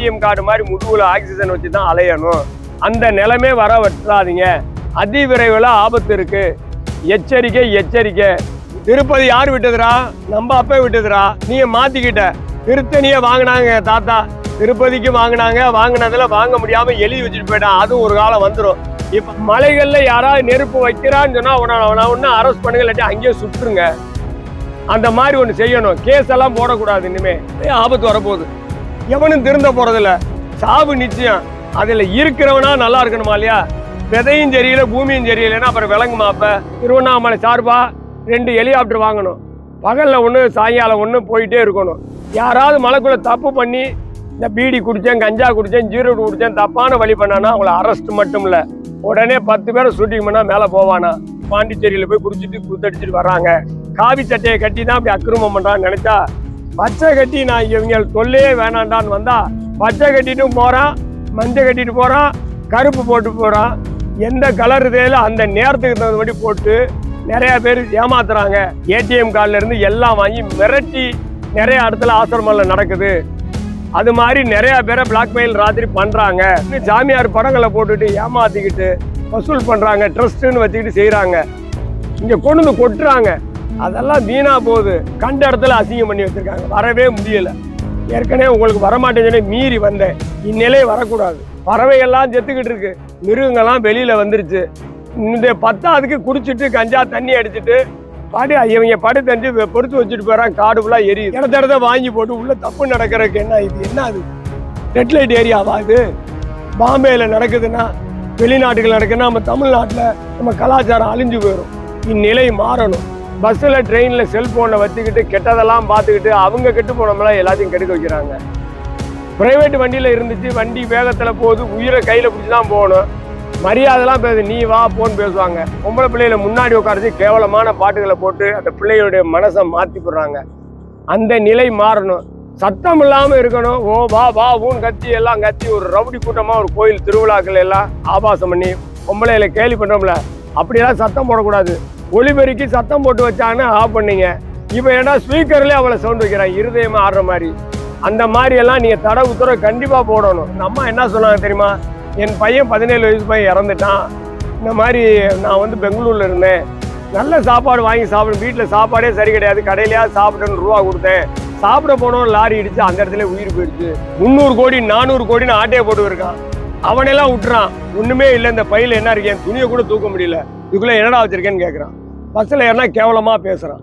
ATM card மாதிரி முதுகுல oxygen வச்சு தான் அலையணும். அந்த நிலைமை வர வற்றாதீங்க அதி விரைவில் ஆபத்து இருக்கு. எச்சரிக்கை எச்சரிக்கை. திருப்பதி யார் விட்டதுரா நம்ம அப்பா விட்டதுரா நீ மாத்திக்கிட்ட. திருத்தணியை வாங்கினாங்க தாத்தா. திருப்பதிக்கு வாங்கினாங்க. வாங்கினதுல வாங்க முடியாம எழுதி வச்சுட்டு போயிட்டான். அதுவும் ஒரு காலம் வந்துடும் இப்ப மலைகள்ல யாராவது நெருப்பு வைக்கிறான்னு சொன்னா அவனை ஒன்னும் அரெஸ்ட் பண்ணுங்க இல்லாட்டி அங்கேயே சுட்டுருங்க. அந்த மாதிரி ஒன்று செய்யணும். கேஸ் எல்லாம் போடக்கூடாது இனிமே. ஆபத்து வரப்போகுது. எவனும் திருந்த போறதில்ல. சாவு நிச்சயம். அதுல இருக்கிறவனா நல்லா இருக்கணுமா இல்லையா? விதையும் தெரியல பூமியும் தெரியலன்னா அப்புறம் விளங்குமா அப்ப திருவண்ணாமலை சார்பா ரெண்டு ஹெலிகாப்டர் வாங்கணும். பகல்ல ஒன்று சாயங்காலம் ஒன்று போயிட்டே இருக்கணும். யாராவது மலைக்குள்ள தப்பு பண்ணி இந்த பீடி குடித்தேன் கஞ்சா குடித்தேன் ஜீரோ குடித்தேன் தப்பான வழி பண்ணானா அவங்கள அரெஸ்ட் மட்டும் இல்லை. உடனே பத்து பேரை ஷூட்டிங் பண்ணால் மேலே போவானா? பாண்டிச்சேரியில் போய் குடிச்சிட்டு குத்தடிச்சிட்டு வர்றாங்க. காவி சட்டையை கட்டி தான் அப்படி அக்கிரமம் பண்றான்னு நினைச்சா பச்சை கட்டி நான் இவங்க தொல்லையே வேணாண்டான்னு வந்தா. பச்சை கட்டிட்டும் போறான் மஞ்சள் கட்டிட்டு போறான் கருப்பு போட்டு போறான் எந்த கலர் தேவையில அந்த நேரத்துக்கு தகுந்தபடி போட்டு நிறைய பேர் ஏமாத்துறாங்க. ஏடிஎம் கார்டுல இருந்து எல்லாம் வாங்கி மிரட்டி நிறைய இடத்துல ஆசிரமம்ல நடக்குது. அது மாதிரி நிறைய பேரை பிளாக்மெயில் ராத்திரி பண்றாங்க. ஜாமியார் படங்களை போட்டுட்டு ஏமாத்திக்கிட்டு வசூல் பண்றாங்க ட்ரஸ்ட்னு வச்சுக்கிட்டு செய்கிறாங்க இங்க கொண்டு வந்து கொட்டுறாங்க. அதெல்லாம் வீணா போகுது. கண்ட இடத்துல அசிங்கம் பண்ணி வச்சிருக்காங்க. வரவே முடியல. ஏற்கனவே உங்களுக்கு வரமாட்டேன்னு மீறி வந்தேன். இந்நிலை வரக்கூடாது. பறவைகள்லாம் செத்துக்கிட்டு இருக்கு. மிருகங்கள்லாம் வெளியில வந்துருச்சு. இந்த பத்தாவதுக்கு குடிச்சிட்டு கஞ்சா தண்ணி அடிச்சுட்டு பாடி இவங்க படு தஞ்சு பொறுத்து வச்சுட்டு போகிறான் காடு ஃபுல்லாக எரியுது. இடத்த இடத்த வாங்கி போட்டு உள்ள தப்பு நடக்கிறதுக்கு என்ன இது? என்ன அது? ரெட் லைட் ஏரியாவா இது பாம்பேயில் நடக்குதுன்னா வெளிநாட்டுகள் நடக்குதுன்னா நம்ம தமிழ்நாட்டில் நம்ம கலாச்சாரம் அழிஞ்சு போயிடும் இந்நிலை மாறணும். பஸ்ஸில் ட்ரெயினில் செல்ஃபோனை வச்சுக்கிட்டு கெட்டதெல்லாம் பார்த்துக்கிட்டு அவங்க கெட்டு போனோம்னா எல்லாத்தையும் கெடுக்க வைக்கிறாங்க. பிரைவேட் வண்டியில் இருந்துச்சு வண்டி வேகத்தில் போகுது உயிரை கையில் பிடிச்சி தான் போகணும். மரியாதைலாம் பேசு நீ வா போன்னு பேசுவாங்க. பொம்பளை பிள்ளைகளை முன்னாடி உட்காரச்சு கேவலமான பாட்டுகளை போட்டு அந்த பிள்ளைகளுடைய மனசை மாற்றி போடுறாங்க. அந்த நிலை மாறணும். சத்தம் இல்லாமல் இருக்கணும். ஓ வா வா ஊன் கத்தி எல்லாம் கத்தி. ஒரு ரவுடி கூட்டமாக ஒரு கோயில் திருவிழாக்கள் எல்லாம் ஆபாசம் பண்ணி பொம்பளைகளை கேலி பண்ணுறோம்ல அப்படியெல்லாம் சத்தம் போடக்கூடாது. ஒளிபெருக்கி சத்தம் போட்டு வச்சாங்கன்னு ஆஃப் பண்ணீங்க. இப்போ ஏன்னா ஸ்பீக்கர்லேயே அவளை சவுண்ட் வைக்கிறான் இருதயமாக ஆடுற மாதிரி. அந்த மாதிரி எல்லாம் நீங்கள் தடை உத்தரவு கண்டிப்பாக போடணும். இந்த அம்மா என்ன சொன்னாங்க தெரியுமா? என் பையன் பதினேழு வயசு பையன் இறந்துட்டான். இந்த மாதிரி நான் வந்து பெங்களூரில் இருந்தேன். நல்ல சாப்பாடு வாங்கி சாப்பிடும் வீட்டில் சாப்பாடே சரி கிடையாது. கடையிலையா சாப்பிட்டேன்னு ரூபா கொடுத்தேன். சாப்பிட போனோம் லாரி இடிச்சு அந்த இடத்துல உயிர் போயிடுச்சு. முந்நூறு கோடி நானூறு கோடின்னு ஆட்டையை போட்டு இருக்கான் அவனெல்லாம் விட்டுறான். ஒண்ணுமே இல்லை இந்த பையில என்ன இருக்கேன் துணியை கூட தூக்க முடியல. இதுக்குள்ள என்னடா வச்சிருக்கேன்னு கேட்குறான் பஸ்ஸில் ஏன்னா கேவலமா பேசுறான்.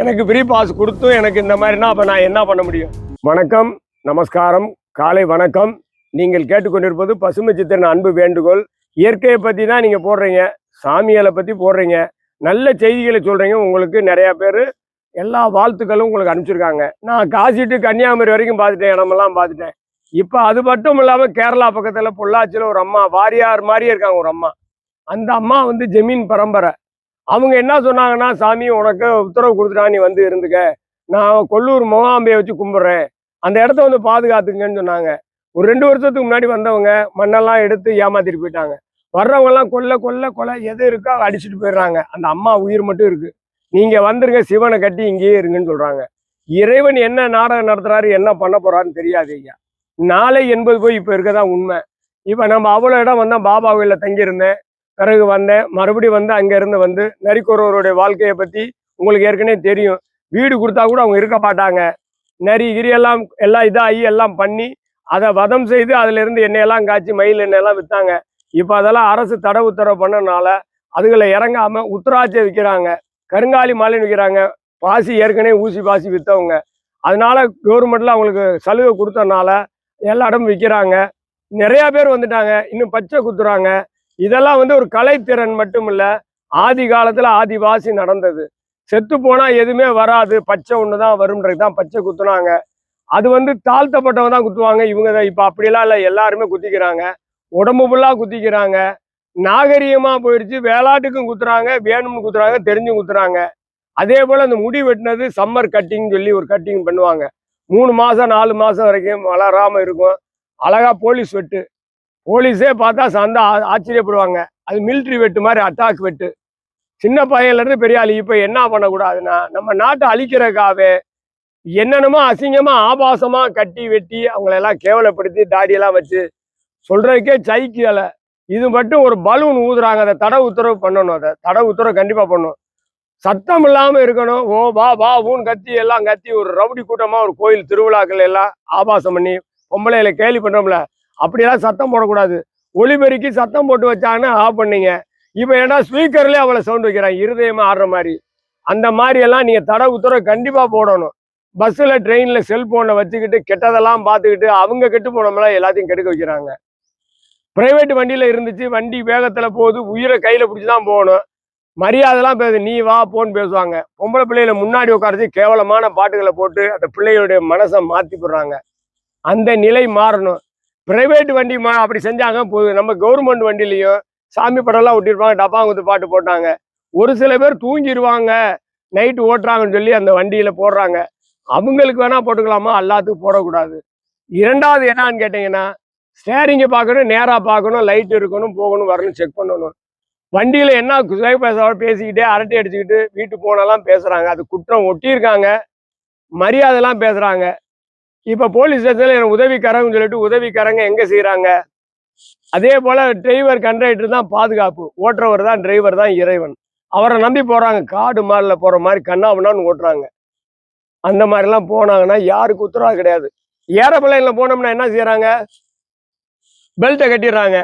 எனக்கு ஃப்ரீ பாஸ் கொடுத்தும் எனக்கு இந்த மாதிரினா அப்போ நான் என்ன பண்ண முடியும்? வணக்கம் நமஸ்காரம் காலை வணக்கம். நீங்கள் கேட்டுக்கொண்டிருப்பது பசுமை சித்திரன் அன்பு வேண்டுகோள். இயற்கையை பற்றி தான் நீங்கள் போடுறீங்க. சாமிகளை பற்றி போடுறீங்க. நல்ல செய்திகளை சொல்கிறீங்க உங்களுக்கு நிறையா பேர் எல்லா வாழ்த்துக்களும் உங்களுக்கு அனுப்பிச்சிருக்காங்க. நான் காசிட்டு கன்னியாகுமரி வரைக்கும் பார்த்துட்டேன். இடமெல்லாம் பார்த்துட்டேன். இப்போ அது மட்டும் இல்லாமல் கேரளா பக்கத்தில் பொள்ளாச்சியில் ஒரு அம்மா வாரியார் மாதிரியே இருக்காங்க ஒரு அம்மா. அந்த அம்மா வந்து ஜமீன் பரம்பரை. அவங்க என்ன சொன்னாங்கன்னா சாமி உனக்கு உத்தரவு கொடுத்துட்டா நீ வந்து இருந்துக்க. நான் கொல்லூர் முகாம்பையை வச்சு கும்பிட்றேன். அந்த இடத்த வந்து பாதுகாத்துங்கன்னு சொன்னாங்க. ஒரு ரெண்டு வருஷத்துக்கு முன்னாடி வந்தவங்க மண்ணெல்லாம் எடுத்து ஏமாத்திட்டு போயிட்டாங்க. வர்றவங்க எல்லாம் கொல்ல கொல்ல கொலை எது இருக்கோ அடிச்சுட்டு போயிடுறாங்க. அந்த அம்மா உயிர் மட்டும் இருக்கு. நீங்க வந்துருங்க சிவனை கட்டி இங்கேயே இருங்கன்னு சொல்றாங்க. இறைவன் என்ன நாடகம் நடத்துறாரு என்ன பண்ண போறாருன்னு தெரியாது ஐயா. நாளை எண்பது போய் இப்போ இருக்கதான் உண்மை. இப்போ நம்ம அவ்வளோ இடம் வந்தால் பாபா கோயிலில் தங்கியிருந்தேன். பிறகு வந்தேன். மறுபடியும் வந்து அங்கேருந்து வந்து நரிக்குறவருடைய வாழ்க்கையை பற்றி உங்களுக்கு ஏற்கனவே தெரியும். வீடு கொடுத்தா கூட அவங்க இருக்க மாட்டாங்க. நரி கிரி எல்லாம் எல்லாம் இதாகி எல்லாம் பண்ணி அதை வதம் செய்து அதுலேருந்து எண்ணெயெல்லாம் காய்ச்சி மயில் எண்ணெயெல்லாம் விற்றாங்க இப்போ அதெல்லாம் அரசு தடை உத்தரவு பண்ணனால அதுகளை இறங்காமல் உத்தராட்சியை விற்கிறாங்க கருங்காலி மாலைன்னு விற்கிறாங்க பாசி ஏற்கனவே ஊசி பாசி விற்றவங்க அதனால கவர்மெண்ட்டில் அவங்களுக்கு சலுகை கொடுத்தனால எல்லா இடமும் விற்கிறாங்க நிறைய பேர் வந்துட்டாங்க. இன்னும் பச்சை குத்துறாங்க. இதெல்லாம் வந்து ஒரு கலைத்திறன் மட்டும் இல்லை ஆதி காலத்தில் ஆதிவாசி நடந்தது. செத்து போனால் எதுவுமே வராது. பச்சை ஒன்று தான் வரும்ன்றது தான் பச்சை குத்துனாங்க. அது வந்து தாழ்த்தப்பட்டவங்க தான் குத்துவாங்க. இவங்க தான் இப்போ அப்படிலாம் இல்லை. எல்லாருமே குத்திக்கிறாங்க. உடம்பு ஃபுல்லாக குத்திக்கிறாங்க. நாகரீகமாக போயிடுச்சு வேளாட்டுக்கும் குத்துறாங்க. வேணும்னு குத்துறாங்க. தெரிஞ்சும் குத்துறாங்க. அதே போல் அந்த முடி வெட்டினது சம்மர் கட்டிங் சொல்லி ஒரு கட்டிங் பண்ணுவாங்க. மூணு மாசம் நாலு மாசம் வரைக்கும் வளராம இருக்கும். அழகா போலீஸ் வெட்டு. போலீஸே பார்த்தா சந்தா ஆ- ஆச்சரியப்படுவாங்க. அது மிலிட்ரி வெட்டு மாதிரி அட்டாக் வெட்டு. சின்ன பையன்லேருந்து பெரிய ஆளு. இப்ப என்ன பண்ணக்கூடாதுன்னா நம்ம நாட்டை அழிக்கிறக்காவே என்னென்னமோ அசிங்கமா ஆபாசமா கட்டி வெட்டி அவங்கள எல்லாம் கேவலப்படுத்தி தாடியெல்லாம் வச்சு சொல்றதுக்கே சைக்கியலை இது மட்டும் ஒரு பலூன் ஊதுறாங்க. அதை தடை உத்தரவு பண்ணணும். அதை தடை உத்தரவு கண்டிப்பா பண்ணணும். சத்தம் இல்லாம இருக்கணும். ஓ வா வா ஊன் கத்தி எல்லாம் கத்தி ஒரு ரவுடி கூட்டமா ஒரு கோயில் திருவிழாக்கள் எல்லாம் ஆபாசம் பண்ணி பொம்பளையில கேலி பண்றோம்ல. அப்படியெல்லாம் சத்தம் போடக்கூடாது. ஒளிபெருக்கி சத்தம் போட்டு வச்சாங்கன்னா ஆஃப் பண்ணீங்க. இப்போ ஏன்னா ஸ்பீக்கர்லேயே அவளை சவுண்ட் வைக்கிறாங்க இருதயமா ஆடுற மாதிரி. அந்த மாதிரி எல்லாம் நீங்க தடை உத்தரவு கண்டிப்பா போடணும். பஸ்ஸில் ட்ரெயினில் செல்போனை வச்சுக்கிட்டு கெட்டதெல்லாம் பார்த்துக்கிட்டு அவங்க கெட்டு போனோம்லாம் எல்லாத்தையும் கெடுக்க வைக்கிறாங்க. ப்ரைவேட் வண்டியில் இருந்துச்சு. வண்டி வேகத்தில் போகுது. உயிரை கையில் பிடிச்சி தான் போகணும். மரியாதைலாம் பேசு நீ வா போன்னு பேசுவாங்க. பொம்பளை பிள்ளைகளை முன்னாடி உட்காரச்சு கேவலமான பாட்டுகளை போட்டு அந்த பிள்ளைகளுடைய மனசை மாற்றி போடுறாங்க. அந்த நிலை மாறணும். பிரைவேட் வண்டி மா அப்படி செஞ்சாங்க போதும். நம்ம கவர்மெண்ட் வண்டிலையும் சாமி படம்லாம் ஒட்டியிருப்பாங்க டப்பாங்குத்து பாட்டு போட்டாங்க. ஒரு சில பேர் தூங்கிடுவாங்க நைட்டு ஓட்டுறாங்கன்னு சொல்லி அந்த வண்டியில் போடுறாங்க. அவங்களுக்கு வேணா போட்டுக்கலாமா? எல்லாத்துக்கும் போடக்கூடாது. இரண்டாவது என்னான்னு கேட்டிங்கன்னா ஸ்டேரிங்கை பார்க்கணும் நேராக பார்க்கணும் லைட் இருக்கணும் போகணும் வரணும் செக் பண்ணணும். வண்டியில் என்ன பேசாவோட பேசிக்கிட்டே அரட்டை அடிச்சுக்கிட்டு வீட்டு போனெல்லாம் பேசுகிறாங்க அது குற்றம் ஒட்டியிருக்காங்க. மரியாதைலாம் பேசுகிறாங்க இப்போ போலீஸ் ஸ்டேஷனில் எனக்கு உதவிக்காரங்கன்னு சொல்லிட்டு உதவிக்காரங்க எங்கே செய்கிறாங்க அதே போல் டிரைவர் கண்டக்டர் தான் பாதுகாப்பு. ஓட்டுறவர் தான் டிரைவர் தான் இறைவன். அவரை நம்பி போகிறாங்க காடு மாலில் போகிற மாதிரி கண்ணாபண்ணான்னு ஓட்டுறாங்க. அந்த மாதிரிலாம் போனாங்கன்னா யாருக்கு உத்தரவாக கிடையாது. ஏரோப்ளைனில் போனோம்னா என்ன செய்கிறாங்க பெல்ட்டை கட்டிடுறாங்க.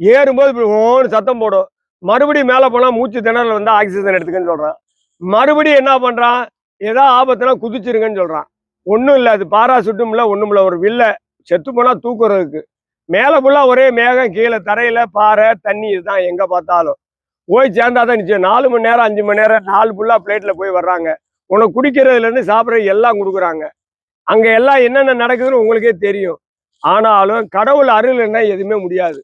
ஏறும்போது இப்படி ஓன்னு சத்தம் போடும். மறுபடியும் மேலே போனால் மூச்சு திணறல் வந்து ஆக்சிஜன் எடுத்துக்கன்னு சொல்கிறான் மறுபடியும் என்ன பண்ணுறான் ஏதோ ஆபத்துனா குதிச்சிருங்கன்னு சொல்கிறான் ஒன்றும் இல்லை அது பாராசூட்டும் இல்லை ஒன்றும் இல்லை ஒரு வில்லை. செத்து போனால் தூக்குறதுக்கு. மேலே ஃபுல்லாக ஒரே மேகம் கீழே தரையில் பாறை தண்ணி இதுதான். எங்கே பார்த்தாலும். போய் சேர்ந்தாதான் நிச்சயம். நாலு மணி நேரம் அஞ்சு மணி நேரம் நாலு ஃபுல்லாக பிளேட்டில் போய் வர்றாங்க. உனக்கு குடிக்கிறதுலேருந்து சாப்பிட்றது எல்லாம் கொடுக்குறாங்க. அங்கே எல்லாம் என்னென்ன நடக்குதுன்னு உங்களுக்கே தெரியும். ஆனாலும் கடவுள் அருள் என்ன எதுவுமே முடியாது.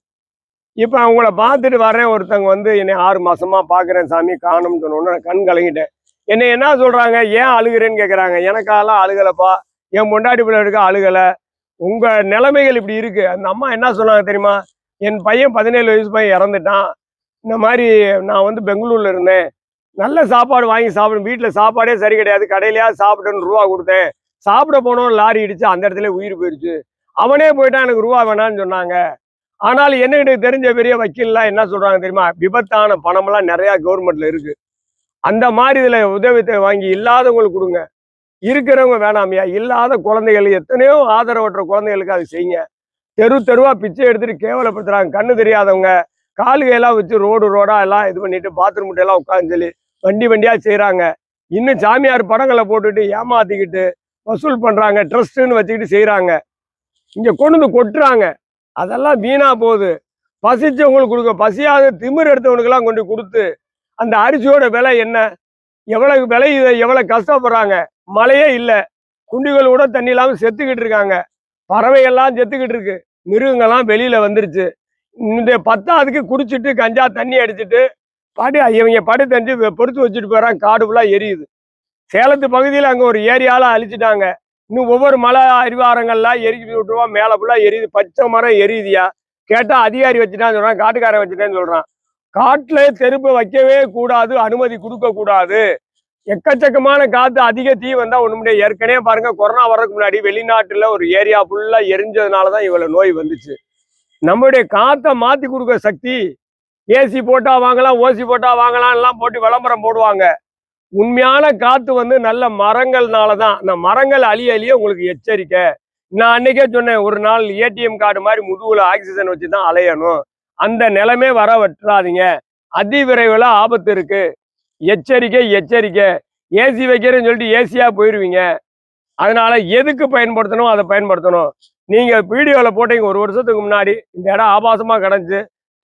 இப்போ அவங்கள பார்த்துட்டு வரேன் ஒருத்தவங்க வந்து என்னை ஆறு மாசமா பார்க்குறேன் சாமி காணும்னு சொன்னோன்னு கண் கலங்கிட்டேன். என்னை என்ன சொல்றாங்க? ஏன் அழுகிறேன்னு கேட்குறாங்க எனக்காலாம் அழுகலப்பா. என் பொண்டாட்டி பிள்ளை இருக்க அழுகலை. உங்க நிலைமைகள் இப்படி இருக்கு. அந்த அம்மா என்ன சொன்னாங்க தெரியுமா? என் பையன் பதினேழு வயசு பையன் இறந்துட்டான். இந்த மாதிரி நான் வந்து பெங்களூர்ல இருந்தேன். நல்ல சாப்பாடு வாங்கி சாப்பிடும் வீட்டில் சாப்பாடே சரி கிடையாது. கடையிலயாவது சாப்பிட்டேன்னு ரூபா கொடுத்தேன். சாப்பிட போனோம் லாரி இடிச்சு அந்த இடத்துல உயிர் போயிடுச்சு அவனே போயிட்டான். எனக்கு ரூபா வேணான்னு சொன்னாங்க. ஆனால் என்னகிட்ட தெரிஞ்ச பெரிய வக்கீல்லாம் என்ன சொல்றாங்க தெரியுமா? விபத்தான பணமெல்லாம் நிறைய கவர்மெண்ட்ல இருக்கு. அந்த மாதிரி இதுல உதவித்தை வாங்கி இல்லாதவங்களுக்கு கொடுங்க. இருக்கிறவங்க வேணாமையா? இல்லாத குழந்தைகள் எத்தனையோ ஆதரவற்ற குழந்தைகளுக்கு அது செய்யுங்க. தெரு தெருவா பிச்சை எடுத்துட்டு கேவலப்படுத்துறாங்க. கண்ணு தெரியாதவங்க காலுகையெல்லாம் வச்சு ரோடு ரோடா எல்லாம் இது பண்ணிட்டு பாத்ரூம் எல்லாம் உட்காந்து சொல்லி வண்டி வண்டியா செய்யறாங்க இன்னும் சாமியார் படங்களை போட்டுட்டு ஏமாத்திக்கிட்டு வசூல் பண்றாங்க. ட்ரஸ்ட்னு வச்சுக்கிட்டு செய்யறாங்க இங்க கொண்டு வந்து கொட்டுறாங்க. அதெல்லாம் வீணா போகுது. பசிச்சவங்களுக்கு கொடுக்க பசியாத திமிர் எடுத்தவனுக்கெல்லாம் கொண்டு கொடுத்து அந்த அரிசியோட விலை என்ன? எவ்வளவு விலை இதை எவ்வளவு கஷ்டப்படுறாங்க? மழையே இல்லை. குண்டிகள் கூட தண்ணி இல்லாமல் செத்துக்கிட்டு இருக்காங்க. பறவைகள்லாம் செத்துக்கிட்டு இருக்கு. மிருகங்கள்லாம் வெளியில வந்துருச்சு. இந்த பத்தாவதுக்கு குடிச்சிட்டு கஞ்சா தண்ணி அடிச்சுட்டு படி இவங்க படு தஞ்சு பொறுத்து வச்சுட்டு போறாங்க காடு ஃபுல்லாக எரியுது. சேலத்து பகுதியில் அங்கே ஒரு ஏரியால அழிச்சிட்டாங்க. இன்னும் ஒவ்வொரு மலை அரிவாரங்கள்லாம் எரிக்கி விட்டுருவோம் மேலே ஃபுல்லாக எரியுது. பச்சை மரம் எரியுதியா? கேட்டால் அதிகாரி வச்சுட்டான்னு சொல்கிறான் காட்டுக்காரன் வச்சுட்டேன்னு சொல்கிறான் காட்டுல தெருப்பு வைக்கவே கூடாது அனுமதி கொடுக்கக்கூடாது எக்கச்சக்கமான காற்று அதிக தீ வந்தா ஒண்ணு முடியாது. ஏற்கனவே பாருங்க கொரோனா வர்றதுக்கு முன்னாடி வெளிநாட்டுல ஒரு ஏரியா ஃபுல்லா எரிஞ்சதுனால தான் இவ்வளவு நோய் வந்துச்சு. நம்மளுடைய காற்றை மாத்தி கொடுக்க சக்தி ஏசி போட்டா வாங்கலாம் ஓசி போட்டா வாங்கலாம் எல்லாம் போட்டு விளம்பரம் போடுவாங்க. உண்மையான காத்து வந்து நல்ல மரங்கள்னால தான் அந்த மரங்கள் அழிய அழிய உங்களுக்கு எச்சரிக்கை. நான் அன்னைக்கே சொன்னேன் ஒரு நாள் ஏடிஎம் கார்டு மாதிரி முதுகுல ஆக்சிஜன் வச்சு தான் அலையணும். அந்த நிலமே வர விட்டுறாதீங்க. அதி விரைவில் ஆபத்து இருக்கு. எச்சரிக்கை எச்சரிக்கை. ஏசி வைக்கிறேன்னு சொல்லிட்டு ஏசியா போயிடுவீங்க அதனால எதுக்கு பயன்படுத்தணும்? அதை பயன்படுத்தணும். நீங்க வீடியோவில் போட்டீங்க ஒரு வருஷத்துக்கு முன்னாடி இந்த இடம் ஆபாசமா கிடந்துச்சு.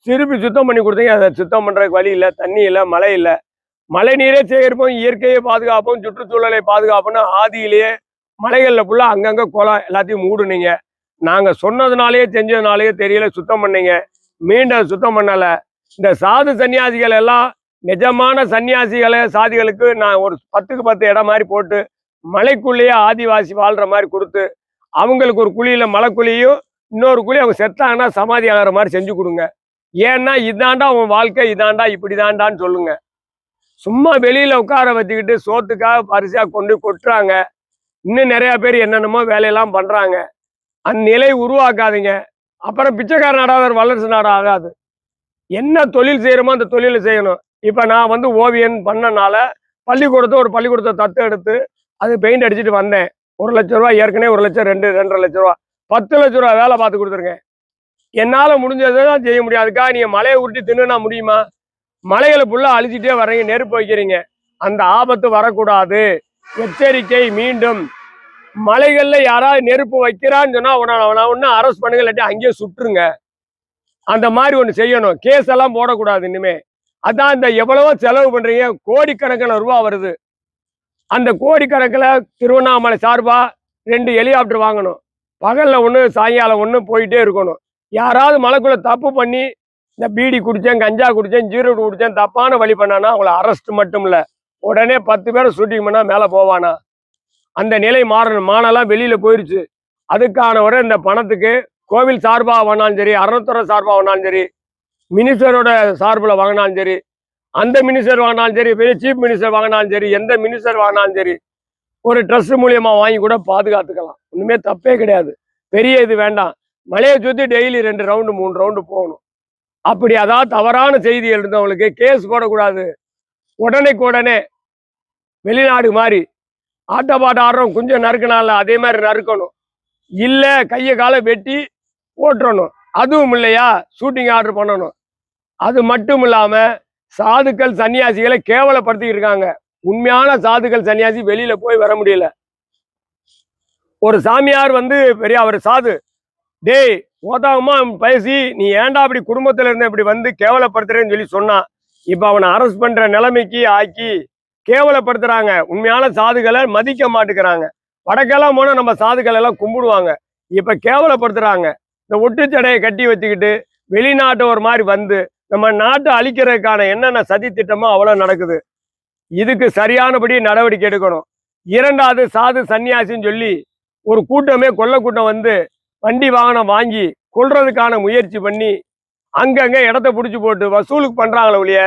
திருப்பி சுத்தம் பண்ணி கொடுத்தீங்க. அதை சுத்தம் பண்றதுக்கு வழி இல்லை தண்ணி இல்லை மழை இல்லை. மழை நீரே சேகரிப்போம் இயற்கையை பாதுகாப்போம் சுற்றுச்சூழலை பாதுகாப்போம்னு ஆதியிலேயே மலைகளில் ஃபுல்லாக அங்கங்கே குளம் எல்லாத்தையும் மூடுனீங்க. நாங்கள் சொன்னதுனாலேயே செஞ்சதுனாலேயே தெரியல சுத்தம் பண்ணீங்க. மீண்டும் அதை சுத்தம் பண்ணலை. இந்த சாது சன்னியாசிகள் எல்லாம் நிஜமான சன்னியாசிகளை சாதிகளுக்கு நான் ஒரு பத்துக்கு பத்து இடம் மாதிரி போட்டு மலைக்குள்ளேயே ஆதிவாசி வாழ்கிற மாதிரி கொடுத்து அவங்களுக்கு ஒரு குழியில் மலைக்குழியும் இன்னொரு குழி அவங்க செத்தாங்கன்னா சமாதி ஆகிற மாதிரி செஞ்சு கொடுங்க. ஏன்னா இதாண்டா உன் வாழ்க்கை இதாண்டா இப்படி தாண்டான்னு சொல்லுங்கள் சும்மா வெளியில உட்கார வச்சுக்கிட்டு சோத்துக்காக பரிசா கொண்டு கொட்டுறாங்க. இன்னும் நிறைய பேர் என்னென்னமோ வேலையெல்லாம் பண்றாங்க. அந்நிலை உருவாக்காதீங்க. அப்புறம் பிச்சைக்கார நாடாவது ஒரு வல்லரசு ஆகாது. என்ன தொழில் செய்யறோமோ அந்த தொழிலை செய்யணும். இப்ப நான் வந்து ஓவியன் பண்ணனால பள்ளிக்கூடத்தை ஒரு பள்ளிக்கூடத்தை தத்து எடுத்து அது பெயிண்ட் அடிச்சுட்டு வந்தேன். ஒரு லட்ச ரூபா ஏற்கனவே ஒரு லட்சம் ரெண்டு ரெண்டரை லட்ச ரூபா. பத்து லட்ச ரூபா வேலை பார்த்து கொடுத்துருங்க என்னால் முடிஞ்சதை தான் செய்ய முடியும். அதுக்காக நீங்க மலையை உருட்டி தின்னுனா முடியுமா? மலைகளை புள்ள அழிச்சிட்டே வர்றீங்க நெருப்பு வைக்கிறீங்க. அந்த ஆபத்து வரக்கூடாது. எச்சரிக்கை மீண்டும். மலைகள்ல யாராவது நெருப்பு வைக்கிறான்னு சொன்னா அவனை அவனை ஒன்று அரெஸ்ட் பண்ணுங்க இல்லாட்டி அங்கேயே சுட்டுருங்க. அந்த மாதிரி ஒன்று செய்யணும். கேஸ் எல்லாம் போடக்கூடாது இனிமே. அதான் இந்த எவ்வளவோ செலவு பண்றீங்க கோடிக்கணக்கான ரூபா வருது. அந்த கோடிக்கணக்கில் திருவண்ணாமலை சார்பா ரெண்டு ஹெலிகாப்டர் வாங்கணும். பகலில் ஒன்று சாயங்காலம் ஒன்று போயிட்டே இருக்கணும். யாராவது மலைக்குள்ள தப்பு பண்ணி இந்த பீடி குடித்தேன் கஞ்சா குடித்தேன் ஜீரோடு குடித்தேன் தப்பான வழி பண்ணானா அவங்கள அரெஸ்ட் மட்டும் இல்லை உடனே பத்து பேரை ஷூட்டிங் பண்ணா மேலே போவானா? அந்த நிலை மாறணும். மானெல்லாம் வெளியில் போயிடுச்சு அதுக்கான வரை இந்த பணத்துக்கு கோவில் சார்பாக வாங்கினாலும் சரி அறநிலைத்துறை சார்பாக வாங்கினாலும் சரி மினிஸ்டரோட சார்பில் வாங்கினாலும் சரி அந்த மினிஸ்டர் வாங்கினாலும் சரி பெரிய சீஃப் மினிஸ்டர் வாங்கினாலும் சரி எந்த மினிஸ்டர் வாங்கினாலும் சரி ஒரு ட்ரெஸ் மூலியமா வாங்கி கூட பாதுகாத்துக்கலாம். ஒன்றுமே தப்பே கிடையாது. பெரிய இது வேண்டாம். மலையை சுற்றி டெய்லி ரெண்டு ரவுண்டு மூணு ரவுண்டு போகணும். அப்படி அதாவது தவறான செய்தி எழுந்தவங்களுக்கு கேஸ் போடக்கூடாது. உடனேக்கு உடனே வெளிநாடு மாதிரி ஆட்ட ஆடுறோம் கொஞ்சம் நறுக்கினால அதே மாதிரி நறுக்கணும். இல்லை கையை காலை வெட்டி போட்டுறணும் அதுவும் இல்லையா? ஷூட்டிங் ஆர்டர் பண்ணணும். அது மட்டும் இல்லாமல் சாதுக்கள் சன்னியாசிகளை கேவலப்படுத்திக்கிட்டு இருக்காங்க. உண்மையான சாதுக்கள் சன்னியாசி வெளியில போய் வர முடியல. ஒரு சாமியார் வந்து பெரிய அவர் சாது. டேய் ஓதாகமா பேசி நீ ஏன்டா அப்படி குடும்பத்துல இருந்து இப்படி வந்து கேவலப்படுத்துறேன்னு சொல்லி சொன்னான் இப்ப அவனை அரெஸ்ட் பண்ற நிலைமைக்கு ஆக்கி கேவலப்படுத்துறாங்க. உண்மையான சாதுகளை மதிக்க மாட்டேங்கிறாங்க. வடக்கெல்லாம் போனா நம்ம சாதுக்கள் எல்லாம் கும்பிடுவாங்க. இப்ப கேவலப்படுத்துறாங்க. இந்த ஒட்டுச்சடையை கட்டி வச்சுக்கிட்டு வெளிநாட்டு ஒரு மாதிரி வந்து நம்ம நாட்டை அழிக்கிறதுக்கான என்னென்ன சதி திட்டமோ அவ்வளோ நடக்குது. இதுக்கு சரியானபடி நடவடிக்கை எடுக்கணும். இரண்டாவது சாது சன்னியாசின்னு சொல்லி ஒரு கூட்டமே கொல்ல கூட்டம் வந்து வண்டி வாகனம் வாங்கி கொல்றதுக்கான முயற்சி பண்ணி அங்கங்க இடத்த பிடிச்சி போட்டு வசூலுக்கு பண்ணுறாங்களே ஒழிய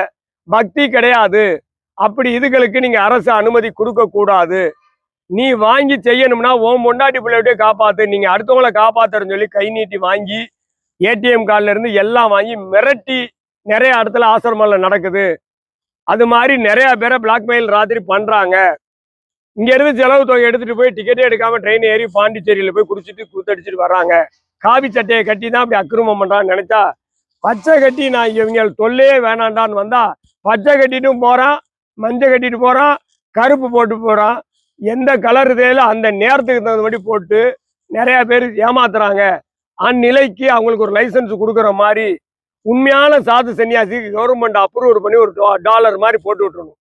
பக்தி கிடையாது. அப்படி இதுகளுக்கு நீங்க அரசு அனுமதி கொடுக்கக்கூடாது நீ வாங்கி செய்யணும்னா உன் பொண்டாட்டி பிள்ளைகிட்டே காப்பாத்து நீங்க அடுத்தவங்கள காப்பாத்துறன்னு சொல்லி கை நீட்டி வாங்கி ஏடிஎம் கார்டுல இருந்து எல்லாம் வாங்கி மிரட்டி நிறைய இடத்துல ஆசிரமம்ல நடக்குது. அது மாதிரி நிறைய பேரை பிளாக்மெயில் ராத்திரி பண்றாங்க. இங்கேருந்து செலவு தொகை எடுத்துட்டு போய் டிக்கெட்டே எடுக்காமல் ட்ரெயின் ஏறி பாண்டிச்சேரியில் போய் குடிச்சிட்டு கூத்தடிச்சிட்டு வர்றாங்க. காவி சட்டையை கட்டி தான் அப்படி அக்கிரமம் பண்ணுறான்னு நினச்சா பச்சை கட்டி நான் இவங்க தொல்லையே வேணாண்டான்னு வந்தால் பச்சை கட்டிட்டும் போகிறான் மஞ்சள் கட்டிட்டு போகிறான் கருப்பு போட்டு போகிறான் எந்த கலர் இதெல்லாம் அந்த நேரத்துக்கு தகுந்தபடி போட்டு நிறையா பேர் ஏமாத்துறாங்க. அந்நிலைக்கு அவங்களுக்கு ஒரு லைசன்ஸ் கொடுக்குற மாதிரி உண்மையான சாது சன்னியாசிக்கு கவர்மெண்ட் அப்ரூவ் பண்ணி ஒரு டாலர் மாதிரி போட்டு விட்டுருணும்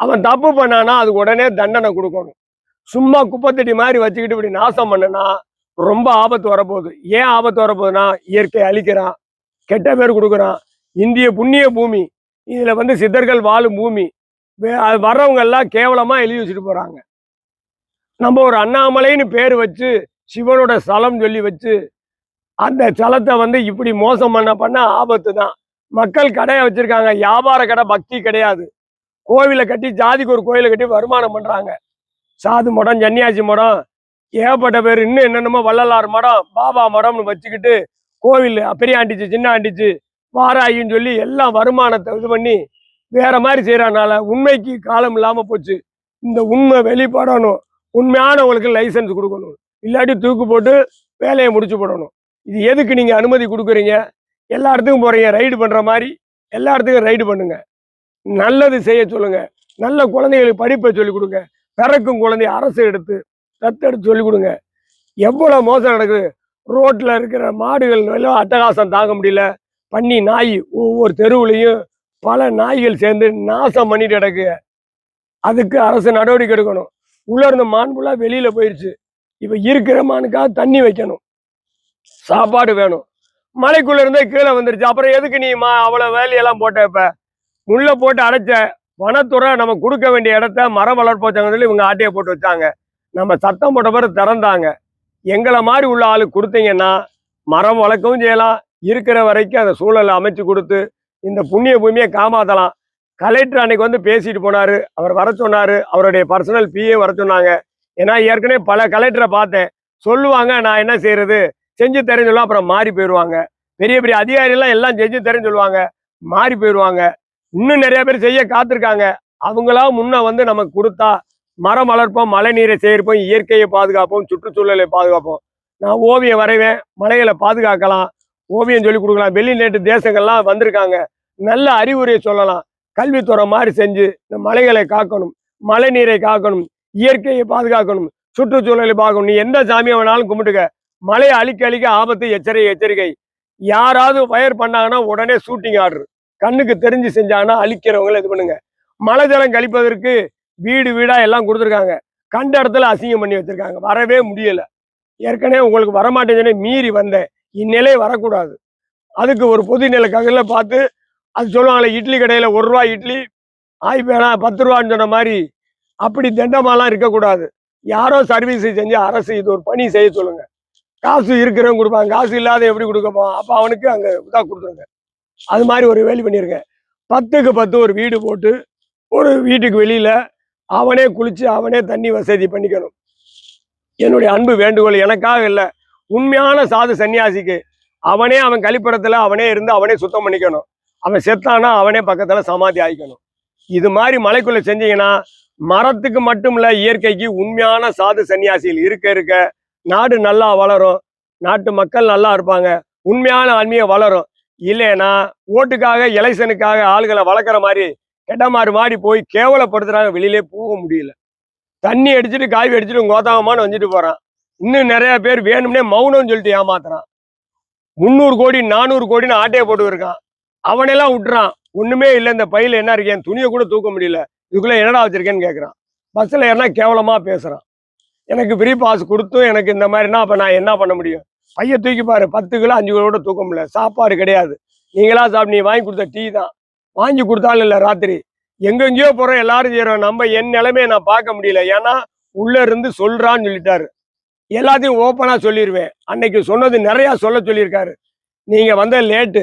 அவன் தப்பு பண்ணானா அதுக்கு உடனே தண்டனை கொடுக்கணும். சும்மா குப்பத்தடி மாதிரி வச்சுக்கிட்டு இப்படி நாசம் பண்ணனா ரொம்ப ஆபத்து வரப்போகுது. ஏன் ஆபத்து வரப்போகுதுன்னா இயற்கை அழிக்கிறான் கெட்ட பேர் கொடுக்குறான். இந்திய புண்ணிய பூமி இதில் வந்து சித்தர்கள் வாழும் பூமி அது வர்றவங்க எல்லாம் கேவலமாக எழுதி வச்சுட்டு போகிறாங்க நம்ம ஒரு அண்ணாமலைன்னு பேர் வச்சு சிவனோட ஸ்தலம் சொல்லி வச்சு அந்த ஸ்தலத்தை வந்து இப்படி மோசம் பண்ண பண்ண ஆபத்து தான் மக்கள் கடையை வச்சுருக்காங்க. வியாபார கடை பக்தி கிடையாது. கோவிலை கட்டி ஜாதிக்கு ஒரு கோயிலை கட்டி வருமானம் பண்றாங்க. சாது மடம் சன்னியாசி மடம் ஏகப்பட்ட பேர் இன்னும் என்னென்னமோ வள்ளலார் மடம் பாபா மடம்னு வச்சுக்கிட்டு கோவில் பெரிய ஆண்டிச்சு சின்ன ஆண்டிச்சு வாராயின்னு சொல்லி எல்லாம் வருமானத்தை இது பண்ணி வேற மாதிரி செய்கிறனால உண்மைக்கு காலம் இல்லாமல் போச்சு. இந்த உண்மை வெளிப்படணும். உண்மையானவங்களுக்கு லைசன்ஸ் கொடுக்கணும். இல்லாட்டி தூக்கு போட்டு வேலையை முடிச்சு போடணும். இது எதுக்கு நீங்கள் அனுமதி கொடுக்குறீங்க? எல்லா இடத்துக்கும் போகிறீங்க ரைடு பண்ணுற மாதிரி எல்லா இடத்துக்கும் ரைடு பண்ணுங்கள் நல்லது செய்ய சொல்லுங்க. நல்ல குழந்தைகளுக்கு படிப்பை சொல்லிக் கொடுங்க. பிறக்கும் குழந்தைய அரசு எடுத்து தத்தெடுத்து சொல்லிக் கொடுங்க. எவ்வளோ மோசம் நடக்குது? ரோட்டில் இருக்கிற மாடுகள் எல்லாம் அட்டகாசம் தாங்க முடியல. பண்ணி நாய் ஒவ்வொரு தெருவுலையும் பல நாய்கள் சேர்ந்து நாசம் பண்ணிட்டு கிடக்கு. அதுக்கு அரசு நடவடிக்கை எடுக்கணும். உள்ள இருந்த மான் ஃபுல்லாக வெளியில் போயிடுச்சு இப்போ இருக்கிற மானுக்காக தண்ணி வைக்கணும். சாப்பாடு வேணும். மலைக்குள்ளே இருந்தே கீழே வந்துருச்சு. அப்புறம் எதுக்கு நீ மா அவ்வளோ வேலையெல்லாம் போட்ட இப்போ? முள்ளை போட்டு அடைச்ச வனத்துறை நம்ம கொடுக்க வேண்டிய இடத்த மரம் சங்கத்தில் இவங்க ஆட்டையை போட்டு வச்சாங்க. நம்ம சத்தம் போட்ட பிறகு திறந்தாங்க. எங்களை மாதிரி உள்ள ஆளுக்கு கொடுத்தீங்கன்னா மரம் வளர்க்கவும் செய்யலாம். இருக்கிற வரைக்கும் அந்த சூழலை அமைச்சு கொடுத்து இந்த புண்ணிய பூமியை காமாத்தலாம் கலெக்டர் அன்னைக்கு வந்து பேசிட்டு போனார். அவர் வர சொன்னார். அவருடைய பர்சனல் பிஏ வர சொன்னாங்க. ஏன்னா ஏற்கனவே பல கலெக்டரை பார்த்தேன். சொல்லுவாங்க நான் என்ன செய்யறது செஞ்சு தரேன்னு அப்புறம் மாறி போயிடுவாங்க பெரிய பெரிய அதிகாரிலாம் எல்லாம் செஞ்சு தெரிஞ்சு சொல்லுவாங்க. மாறி போயிடுவாங்க இன்னும் நிறைய பேர் செய்ய காத்திருக்காங்க. அவங்களா முன்ன வந்து நமக்கு கொடுத்தா மரம் வளர்ப்போம் மழை நீரை சேகரிப்போம் இயற்கையை பாதுகாப்போம் சுற்றுச்சூழலை பாதுகாப்போம். நான் ஓவியம் வரைவேன் மலைகளை பாதுகாக்கலாம் ஓவியம் சொல்லி கொடுக்கலாம். வெளிநாட்டு தேசங்கள்லாம் வந்திருக்காங்க. நல்ல அறிவுரை சொல்லலாம். கல்வித்துறை மாதிரி செஞ்சு இந்த மலைகளை காக்கணும் மழை நீரை காக்கணும் இயற்கையை பாதுகாக்கணும் சுற்றுச்சூழலை பார்க்கணும். நீ எந்த சாமியை வேணாலும் கும்பிட்டுக்க. மழையை அழிக்க அழிக்க ஆபத்து எச்சரிக்கை எச்சரிக்கை. யாராவது ஃபயர் பண்ணாங்கன்னா உடனே ஷூட்டிங் ஆர்டர் கண்ணுக்கு தெரிஞ்சு செஞ்சாங்கன்னா அழிக்கிறவங்கள இது பண்ணுங்க. மழை ஜலம் கழிப்பதற்கு வீடு வீடா எல்லாம் கொடுத்துருக்காங்க. கண்ட இடத்துல அசிங்கம் பண்ணி வச்சிருக்காங்க. வரவே முடியல. ஏற்கனவே உங்களுக்கு வரமாட்டேங்கன்னு மீறி வந்தேன். இந்நிலை வரக்கூடாது. அதுக்கு ஒரு பொது நிலை ககையில பார்த்து அது சொல்லுவாங்களே இட்லி கடையில ஒரு ரூபா இட்லி ஆயிப்பேனா பத்து ரூபான்னு சொன்ன மாதிரி அப்படி திண்டமாலாம் இருக்கக்கூடாது. யாரோ சர்வீஸ் செஞ்சு அரசு இது ஒரு பணி செய்ய சொல்லுங்க. காசு இருக்கிறவங்க கொடுப்பாங்க. காசு இல்லாத எப்படி கொடுக்கப்போம்? அப்போ அவனுக்கு அங்கே இதாக கொடுத்துருங்க. அது மாதிரி ஒரு வேலி பண்ணியிருக்கேன் பத்துக்கு பத்து ஒரு வீடு போட்டு ஒரு வீட்டுக்கு வெளியில அவனே குளிச்சு அவனே தண்ணி வசதி பண்ணிக்கணும். என்னுடைய அன்பு வேண்டுகோள் எனக்காக இல்லை. உண்மையான சாது சன்னியாசிக்கு அவனே அவன் கழிப்பிடத்துல அவனே இருந்து அவனே சுத்தம் பண்ணிக்கணும். அவன் செத்தானா அவனே பக்கத்துல சமாதி ஆயிக்கணும். இது மாதிரி மலைக்குள்ள செஞ்சீங்கன்னா மரத்துக்கு மட்டும் இல்ல இயற்கைக்கு உண்மையான சாது சன்னியாசிகள் இருக்க இருக்க நாடு நல்லா வளரும். நாட்டு மக்கள் நல்லா இருப்பாங்க. உண்மையான ஆன்மீகம் வளரும். இல்லைன்னா ஓட்டுக்காக எலெக்ஷனுக்காக ஆளுகளை வளர்க்குற மாதிரி கெட்டமாறு மாடி போய் கேவலப்படுத்துறாங்க வெளியிலே போக முடியல. தண்ணி அடிச்சுட்டு காய் அடிச்சுட்டு கோதாகமான்னு வந்துட்டு போறான். இன்னும் நிறைய பேர் வேணும்னே மௌனம்னு சொல்லிட்டு ஏமாத்துறான். முந்நூறு கோடி நானூறு கோடின்னு ஆட்டையை போட்டு இருக்கான். அவனெல்லாம் விட்டுறான். ஒண்ணுமே இல்லை இந்த பையில என்ன இருக்கேன் துணியை கூட தூக்க முடியல. இதுக்குள்ள என்னடா வச்சிருக்கேன்னு கேட்குறான் பஸ்ஸில் ஏன்னா கேவலமா பேசுறான். எனக்கு ஃப்ரீ பாஸ் கொடுத்தும் எனக்கு இந்த மாதிரினா அப்போ நான் என்ன பண்ண முடியும்? பைய தூக்கி பாரு பத்து கிலோ அஞ்சு கிலோ கூட தூக்க முடியல சாப்பாடு கிடையாது. நீங்களா சாப்பிட்டு நீ வாங்கி கொடுத்த டீ தான். வாங்கி கொடுத்தாலும் இல்லை ராத்திரி. எங்கெங்கேயோ போகிறோம் எல்லாரும் செய்கிறோம் நம்ம என் நிலைமையை நான் பார்க்க முடியல. ஏன்னா உள்ளே இருந்து சொல்கிறான்னு சொல்லிட்டாரு. எல்லாத்தையும் ஓப்பனாக சொல்லிடுவேன் அன்னைக்கு சொன்னது நிறையா சொல்ல சொல்லியிருக்காரு. நீங்கள் வந்த லேட்டு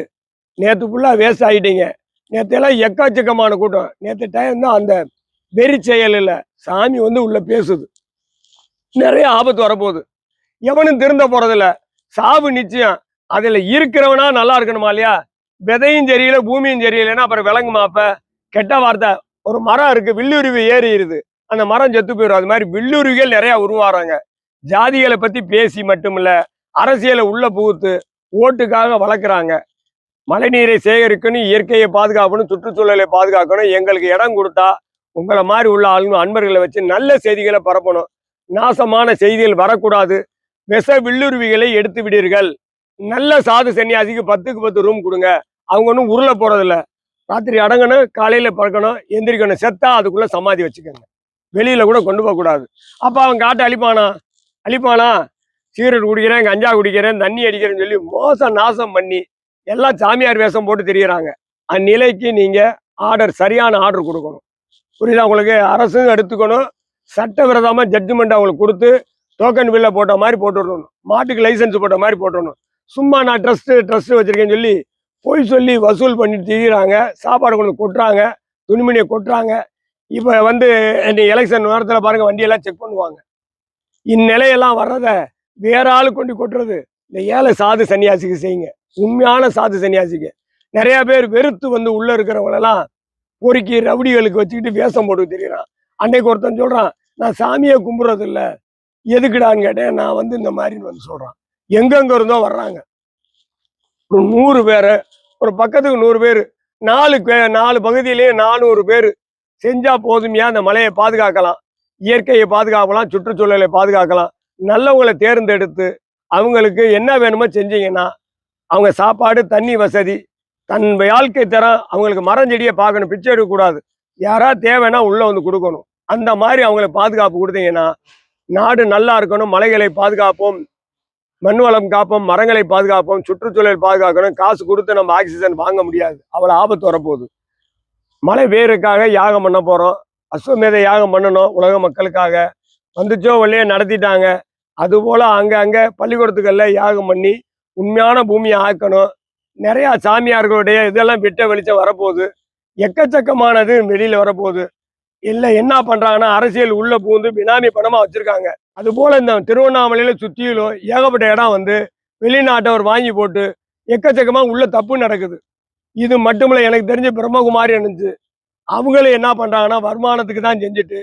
நேற்று ஃபுல்லாக வேஸ்ட் ஆகிட்டீங்க நேத்து எல்லாம் எக்கச்சக்கமான கூட்டம். நேற்று டைம் தான் அந்த வெறி செயல் இல்லை. சாமி வந்து உள்ளே பேசுது. நிறைய ஆபத்து வரப்போகுது. எவனும் திருந்த போறதில்ல. சாவு நிச்சயம். அதுல இருக்கிறவனா நல்லா இருக்கணுமா இல்லையா? விதையும் சரியில்லை பூமியும் சரியில்லைன்னா அப்புறம் விளங்குமா அப்ப? கெட்ட வார்த்தை. ஒரு மரம் இருக்கு வில்லுருவி ஏறிடுது. அந்த மரம் செத்து போயிடும். அது மாதிரி வில்லுருவிகள் நிறைய உருவாறாங்க. ஜாதிகளை பத்தி பேசி மட்டும் இல்ல அரசியலை உள்ள புகுத்து ஓட்டுக்காக வளர்க்குறாங்க. மழைநீரை சேகரிக்கணும் இயற்கையை பாதுகாக்கணும் சுற்றுச்சூழலை பாதுகாக்கணும் எங்களுக்கு இடம் கொடுத்தா உங்களை மாதிரி உள்ள ஆளுங்க அன்பர்களை வச்சு நல்ல செய்திகளை பரப்பணும். நாசமான செய்திகள் வரக்கூடாது. விஷ வில்லுருவிகளை எடுத்து விடீர்கள் நல்ல சாது சன்னியாசிக்கு பத்துக்கு பத்து ரூம் கொடுங்க. அவங்க ஒன்றும் உருள போறதில்ல. ராத்திரி அடங்கணும் காலையில பறக்கணும் எந்திரிக்கணும். செத்தா அதுக்குள்ள சமாதி வச்சுக்கோங்க. வெளியில கூட கொண்டு போகக்கூடாது அப்போ அப்ப அவன் காட்டை அழிப்பானா? அழிப்பானா? சீரட் குடிக்கிறேன் கஞ்சா குடிக்கிறேன் தண்ணி அடிக்கிறேன்னு சொல்லி மோசம் நாசம் பண்ணி எல்லாம் சாமியார் வேஷம் போட்டு தெரியுறாங்க. அந்நிலைக்கு நீங்க ஆர்டர் சரியான ஆர்டர் கொடுக்கணும். புரியுதா உங்களுக்கு? அரசும் எடுத்துக்கணும். சட்டவிரதமாக ஜட்ஜ்மெண்ட் அவங்களுக்கு கொடுத்து டோக்கன் பில்லை போட்ட மாதிரி போட்டுடணும். மாட்டுக்கு லைசன்ஸ் போட்ட மாதிரி போட்டுடணும். சும்மா நான் ட்ரஸ்ட்டு ட்ரஸ்ட்டு வச்சிருக்கேன்னு சொல்லி பொய் சொல்லி வசூல் பண்ணிட்டு திரிகிறாங்க சாப்பாடு கொண்டு கொட்டுறாங்க. துணிமணியை கொட்டுறாங்க. இப்போ வந்து இந்த எலெக்ஷன் நேரத்தில் பாருங்கள் வண்டியெல்லாம் செக் பண்ணுவாங்க. இந்நிலையெல்லாம் வர்றத வேற ஆளு கொண்டு கொட்டுறது. இந்த ஏழை சாது சன்னியாசிக்கு செய்யுங்க. உண்மையான சாது சன்னியாசிக்கு. நிறைய பேர் வெறுத்து வந்து உள்ளே இருக்கிறவங்களெல்லாம் பொறுக்கி ரவுடிகளுக்கு வச்சுக்கிட்டு வேஷம் போட்டு தெரியுறான். அன்னைக்கு ஒருத்தன் சொல்கிறான் நான் சாமியை கும்பிட்றது இல்லை எதுக்குடான்னு கேட்டேன்? நான் வந்து இந்த மாதிரின்னு வந்து சொல்கிறான் எங்கெங்க இருந்தோ வர்றாங்க. ஒரு நூறு பேரை ஒரு பக்கத்துக்கு நூறு பேர் நாலு பே- நாலு பகுதியிலேயே நானூறு பேர் செஞ்சா போதுமையா அந்த மலையை பாதுகாக்கலாம். இயற்கையை பாதுகாக்கலாம் சுற்றுச்சூழலை பாதுகாக்கலாம். நல்லவங்களை தேர்ந்தெடுத்து அவங்களுக்கு என்ன வேணுமோ செஞ்சீங்கன்னா அவங்க சாப்பாடு தண்ணி வசதி தன் வாழ்க்கை தரம் அவங்களுக்கு மரம் செடியை பார்க்கணும் பிச்சை எடுக்கக்கூடாது. யாரா தேவைன்னா உள்ள வந்து கொடுக்கணும். அந்த மாதிரி அவங்களுக்கு பாதுகாப்பு கொடுத்தீங்கன்னா நாடு நல்லா இருக்கணும் மலைகளை பாதுகாப்போம் மண் வளம் காப்போம் மரங்களை பாதுகாப்போம் சுற்றுச்சூழல் பாதுகாக்கணும் காசு கொடுத்து நம்ம ஆக்சிஜன் வாங்க முடியாது. அவ்வளோ ஆபத்து வரப்போகுது. மழை வேருக்காக யாகம் பண்ண போகிறோம் அஸ்வமேத யாகம் பண்ணணும் உலக மக்களுக்காக. வந்துச்சோ வழியே நடத்திட்டாங்க. அதுபோல் அங்கே அங்கே பள்ளிக்கூடத்துக்கள்ல யாகம் பண்ணி உண்மையான பூமியை ஆக்கணும். நிறையா சாமியார்களுடைய இதெல்லாம் விட்ட வெளிச்சம் வரப்போகுது. எக்கச்சக்கமானது வெளியில் வரப்போகுது. இல்லை என்ன பண்றாங்கன்னா அரசியல் உள்ளே பூந்து பினாமி பணமா வச்சிருக்காங்க. அது போல இந்த திருவண்ணாமலையில சுற்றியிலும் ஏகப்பட்ட இடம் வந்து வெளிநாட்டவர் வாங்கி போட்டு எக்கச்சக்கமா உள்ள தப்பு நடக்குது. இது மட்டுமில்ல எனக்கு தெரிஞ்ச பிரம்மகுமாரி இருந்துச்சு அவங்களும் என்ன பண்றாங்கன்னா வருமானத்துக்கு தான் செஞ்சுட்டு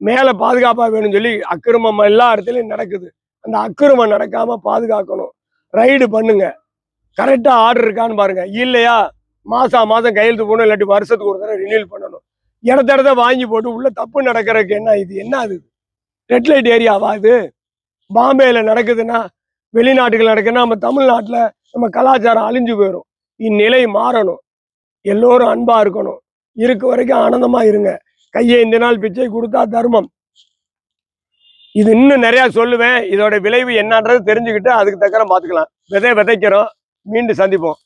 மேல பாதுகாப்பாக வேணும்னு சொல்லி அக்கிரமம் எல்லா இடத்துலையும் நடக்குது. அந்த அக்கிரமம் நடக்காம பாதுகாக்கணும். ரைடு பண்ணுங்க. கரெக்டாக ஆர்டர் இருக்கான்னு பாருங்க. இல்லையா? மாதம் மாதம் கையெழுத்து போகணும் இல்லாட்டி வருஷத்துக்கு ஒரு தடவை ரினியூல் பண்ணணும். இடத்த இடத்த வாங்கி போட்டு உள்ள தப்பு நடக்கிறதுக்கு என்ன இது? என்ன அது? ரெட் லைட் ஏரியாவா இது? பாம்பேல நடக்குதுன்னா வெளிநாட்டுகள் நடக்குதுன்னா நம்ம தமிழ்நாட்டுல நம்ம கலாச்சாரம் அழிஞ்சு போயிடும் இந்நிலை மாறணும். எல்லோரும் அன்பா இருக்கணும். இருக்க வரைக்கும் ஆனந்தமா இருங்க. கையை இந்த நாள் பிச்சை கொடுத்தா தர்மம். இது இன்னும் நிறையா சொல்லுவேன். இதோட விளைவு என்னன்றது தெரிஞ்சுக்கிட்டு அதுக்கு தக்கன பார்த்துக்கலாம் விதை விதைக்கிறோம். மீண்டும் சந்திப்போம்.